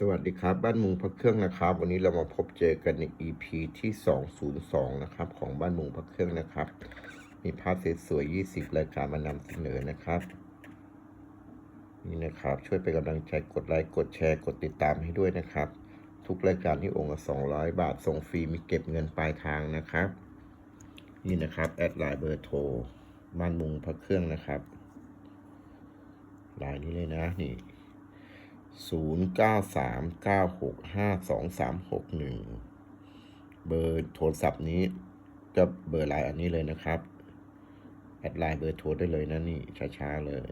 สวัสดีครับ บ้านมุงพระเครื่องนะครับ วันนี้เรามาพบเจอกันใน EP ที่ 202 นะครับ ของบ้านมุงพระเครื่องนะครับ มีภาพสวยๆ20 รายการมานำเสนอนะครับ นี่นะครับ ช่วยเป็นกำลังใจกดไลค์กดแชร์กดติดตามให้ด้วยนะครับ ทุกรายการที่องค์ละ200 บาทส่งฟรีมีเก็บเงินปลายทางนะครับ นี่นะครับแอดไลน์เบอร์โทรบ้านมุงพระเครื่องนะครับไลน์นี้เลยนะนี่ ศูนย์เก้าสามเก้าหกห้าสองสามหกหนึ่งเบอร์โทรศัพท์นี้ก็เบอร์ไลน์อันนี้เลยนะครับ แอดไลน์เบอร์โทรได้เลยนะนี่ช้าๆเลย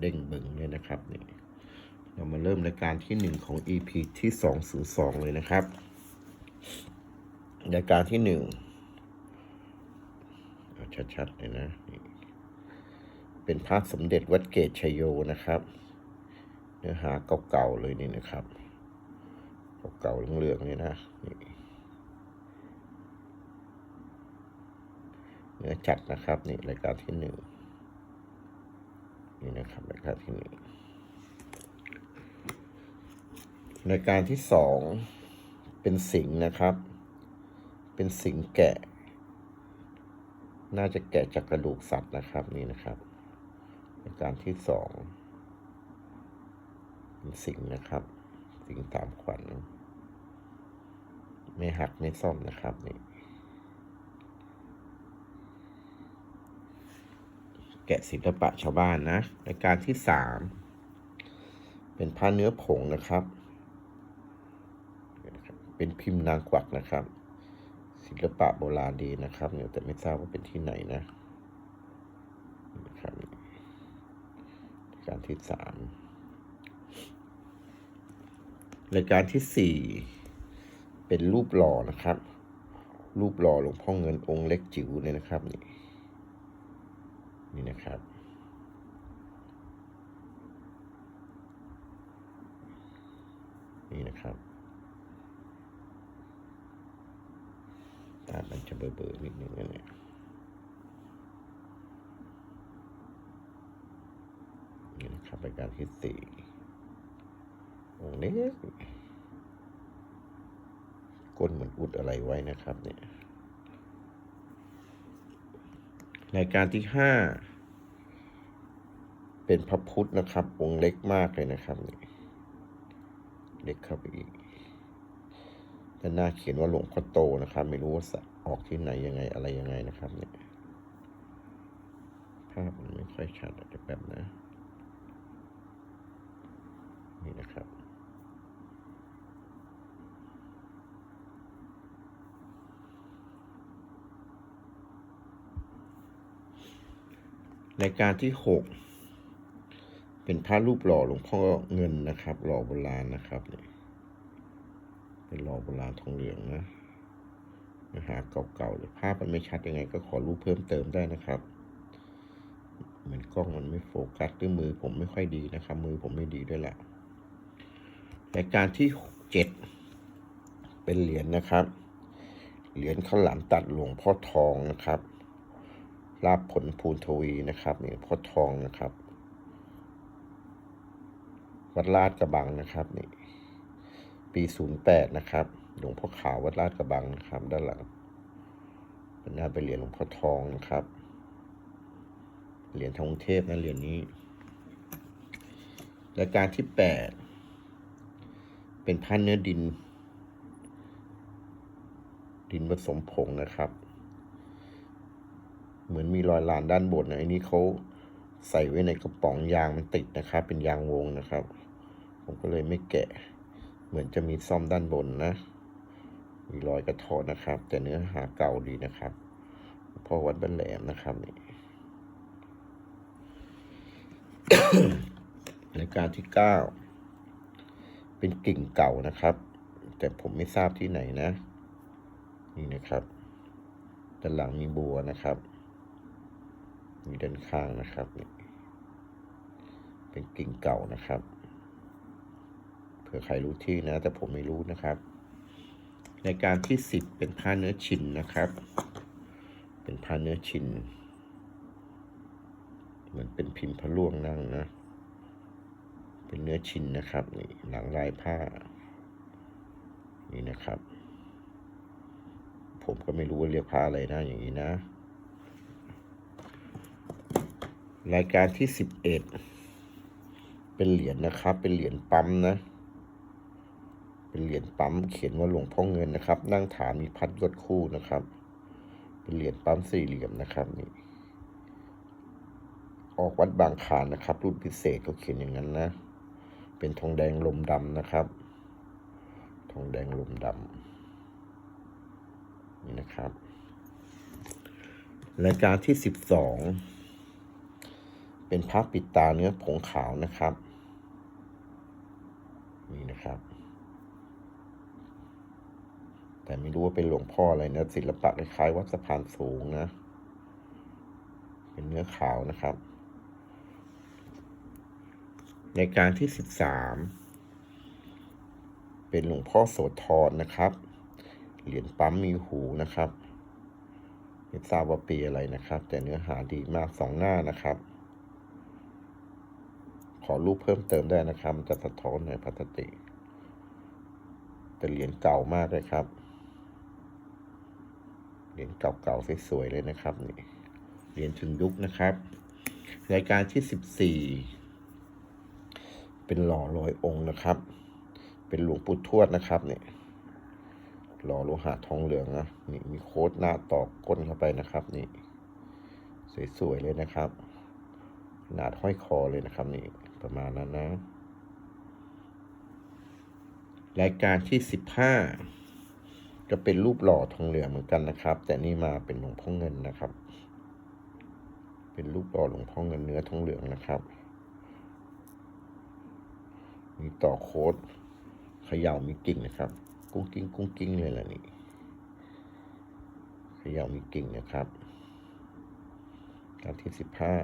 เด้งบึงเลยนะครับนี่เรามาเริ่มรายการที่หนึ่งของ EP ที่สองศูนย์สองเลยนะครับ รายการที่หนึ่งเอาชัดๆเลยนะนี่ เป็นพระสมเด็จวัดเกตชัยโยนะครับ เนื้อหาเก่าๆเลยนี่นะครับเก่าๆเหลืองๆนี่นะนี่เนื้อจัดนะครับนี่รายการที่หนึ่งนี่นะครับรายการที่หนึ่งรายการที่สองเป็นสิงนะครับ เป็นสิงแกะ น่าจะแกะจากกระดูกสัตว์นะครับนี่นะครับ รายการที่สองเป็นสิงนะครับ สิงตามขวัญ ไม่หักไม่ซ่อมนะครับนี่แกะศิลปะชาวบ้านนะราการที่สามเป็นผ้าเนื้อผงนะครับ เป็นพิมพ์นางกวักนะครับ ศิลปะโบราณดีนะครับเนี่ยแต่ไม่ทราบว่าเป็นที่ไหนนะนะครับ รายการ ที่สามรายการที่สี่เป็นรูปหล่อนะครับ รูปหล่อหลวงพ่อเงินองค์เล็กจิ๋วเนี่ยนะครับนี่นี่นะครับ นี่นะครับตามันจะเบลอๆนิดนึงนะเนี่ย นี่นะครับรายการที่สี่องเล็กก้นเหมือนอุดอะไรไว้นะครับเนี่ยรายการที่ห้าเป็นพระพุทธนะครับองค์เล็กมากเลยนะครับนี่เล็กเข้าไปอีกด้านหน้าเขียนว่าหลวงพ่อโตนะครับ ไม่รู้ว่าออกที่ไหนยังไงอะไรยังไงนะครับเนี่ยภาพมันไม่ค่อยชัดอาจจะแบบนะ นี่นะครับรายการที่หกเป็นพระรูปหล่อหลวงพ่อเงินนะครับ หล่อโบราณนะครับเนี่ยเป็นหล่อโบราณทองเหลืองนะเนื้อหาเก่าๆเลยภาพมันไม่ชัดยังไง ก็ขอรูปเพิ่มเติมได้นะครับ เหมือนกล้องมันไม่โฟกัสหรือมือผมไม่ค่อยดีนะครับ มือผมไม่ดีด้วยแหละ รายการที่เจ็ดเป็นเหรียญนะครับ เหรียญข้าวหลามตัดหลวงพ่อทองนะครับลาบผลภูนทวีนะครับนี่พ่อทองนะครับ วัดลาดกระบังนะครับนี่ปีศูนย์แปดนะครับหลวงพ่อขาววัดลาดกระบังนะครับ ด้านหลังเป็นหน้าเป็นเหรียญหลวงพ่อทองนะครับเหรียญทองเทพนะเหรียญนี้รายการที่แปด เป็นพันเนื้อดิน ดินผสมผงนะครับ เหมือนมีรอยลานด้านบนนะอันนี้เขาใส่ไว้ในกระป๋องยางมันติดนะครับ เป็นยางวงนะครับ ผมก็เลยไม่แกะ เหมือนจะมีซ่อมด้านบนนะ มีรอยกระถอนะครับ แต่เนื้อหาเก่าดีนะครับพ่อวัดบ้านแหลมนะครับนี่รายการที่เก้า เป็นกิ่งเก่านะครับ แต่ผมไม่ทราบที่ไหนนะ นี่นะครับด้านหลังมีบัวนะครับมีด้านข้างนะครับ เป็นกิ่งเก่านะครับ เผื่อใครรู้ที่นะ แต่ผมไม่รู้นะครับรายการที่สิบเป็นผ้าเนื้อชินนะครับ เป็นผ้าเนื้อชิน เหมือนเป็นพิมพ์พระล่วงนั่งนะ เป็นนื้อชิ้นนะครับนี่หนังลายผ้า นี่นะครับ ผมก็ไม่รู้ว่าเรียกผ้าอะไรนะอย่างนี้นะ รายการที่สิบเอ็ดเป็นเหรียญนะครับ เป็นเหรียญปั๊มนะ เป็นเหรียญปั๊มเขียนว่าหลวงพ่อเงินนะครับ นั่งฐานมีพัดยศคู่นะครับ เป็นเหรียญปั๊มสี่เหลี่ยมนะครับนี่ออกวัดบางขานนะครับ รุ่นพิเศษก็เขียนอย่างนั้นนะ เป็นทองแดงลมดำนะครับ ทองแดงลมดำนี่นะครับ รายการที่สิบสองเป็นพระปิดตาเนื้อผงขาวนะครับ นี่นะครับ แต่ไม่รู้ว่าเป็นหลวงพ่ออะไรนะศิลปะคล้ายๆวัดสะพานสูงนะ เป็นเนื้อขาวนะครับ ในการที่สิบสามเป็นหลวงพ่อโสธรนะครับ เหรียญปั๊มมีหูนะครับไม่ทราบว่าปีอะไรนะครับ แต่เนื้อหาดีมากสองหน้านะครับ ขอรูปเพิ่มเติมได้นะครับ จะสะท้อนในพลาสติกแต่เหรียญเก่ามากเลยครับ เหรียญเก่าๆสวยๆเลยนะครับนี่เหรียญถึงยุคนะครับ รายการที่สิบสี่ เป็นหล่อลอยองค์นะครับ เป็นหลวงปู่ทวดนะครับเนี่ยหล่อโลหะทองเหลืองนะนี่มีโค้ดหน้าตอกก้นเข้าไปนะครับ นี่ สวยๆเลยนะครับขนาดห้อยคอเลยนะครับ นี่ประมาณนั้นนะ รายการที่สิบห้าก็เป็นรูปหล่อทองเหลืองเหมือนกันนะครับ แต่นี่มาเป็นหลวงพ่อเงินนะครับ เป็นรูปหล่อหลวงพ่อเงินเนื้อทองเหลืองนะครับ มีต่อโค้ดเขย่ามีกิ่งนะครับ กุ้งกิ้งกุ้งกิ้งเลยล่ะนี่เขย่ามีกิ่งนะครับการที่สิบห้า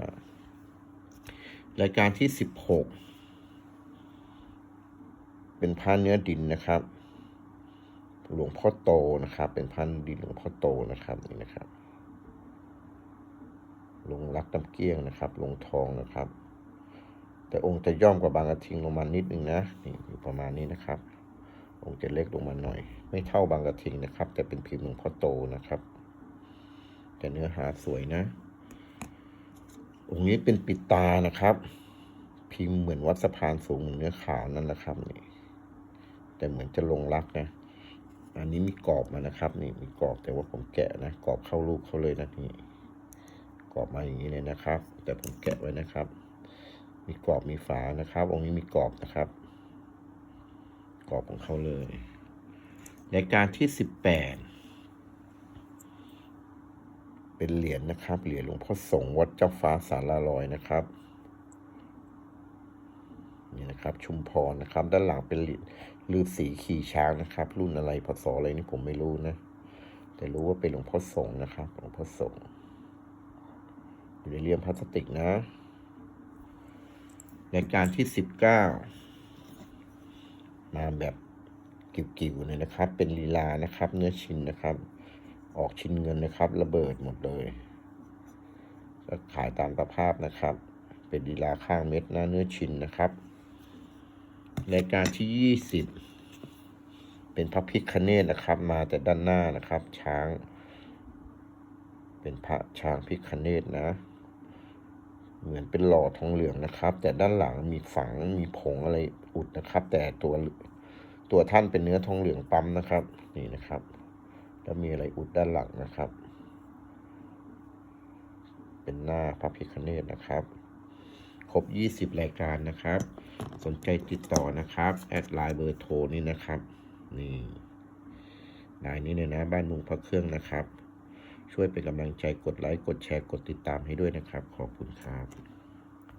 รายการที่สิบหกเป็นผ้าเนื้อดินนะครับ หลวงพ่อโตนะครับ เป็นพันดินหลวงพ่อโตนะครับนี่นะครับลงรักน้ำเกี้ยงนะครับ ลงทองนะครับ แต่องค์จะย่อมกว่าบางกระทิงลงมานิดนึงนะนี่อยู่ประมาณนี้นะครับ องค์จะเล็กลงมาหน่อย ไม่เท่าบางกระทิงนะครับ แต่เป็นพิมพ์หลวงพ่อโตนะครับแต่เนื้อหาสวยนะ องค์นี้เป็นปิดตานะครับ พิมพ์เหมือนวัดสะพานสูงเหมือนเนื้อขาวนั่นแหละครับนี่แต่เหมือนจะลงรักนะอันนี้มีกรอบมานะครับ นี่มีกรอบแต่ว่าผมแกะนะกรอบเข้ารูปเขาเลยนะนี่กรอบมาอย่างนี้เลยนะครับ แต่ผมแกะไว้นะครับ มีกรอบมีฝานะครับ องค์นี้มีกรอบนะครับ กรอบของเขาเลยในการที่สิบแปดเป็นเหรียญนะครับ เหรียญหลวงพ่อสงฆ์วัดเจ้าฟ้าสาราลอยนะครับนี่นะครับ ชุมพรนะครับ ด้านหลังเป็นฤาษีขี่ช้างนะครับ รุ่นอะไรพศอะไรนี่ผมไม่รู้นะ แต่รู้ว่าเป็นหลวงพ่อสงฆ์นะครับ หลวงพ่อสงฆ์อยู่ในเลี่ยมพลาสติกนะ รายการที่สิบเก้ามาแบบกิ่วๆเลยนะครับ เป็นลีลานะครับ เนื้อชิ้นนะครับ ออกชิ้นเงินนะครับ ระเบิดหมดเลยก็ขายตามสภาพนะครับ เป็นลีลาข้างเม็ดหนะเนื้อชิ้นนะครับรายการที่ยี่สิบเป็นพระพิคเนตนะครับ มาแต่ด้านหน้านะครับ ช้าง เป็นพระช้างพิคเนตนะ เหมือนเป็นหล่อทองเหลืองนะครับ แต่ด้านหลังมีฝังมีผงอะไรอุดนะครับ แต่ตัวตัวท่านเป็นเนื้อทองเหลืองปั๊มนะครับ นี่นะครับ แล้วมีอะไรอุดด้านหลังนะครับ เป็นหน้าพระพิคเนตนะครับครบ 20 รายการนะครับ สนใจติดต่อนะครับ แอดไลน์เบอร์โทรนี่นะครับ นี่ลายนี้เลยนะ บ้านมุงพระเครื่องนะครับ ช่วยเป็นกำลังใจกดไลค์กดแชร์กดติดตามให้ด้วยนะครับ ขอบคุณครับ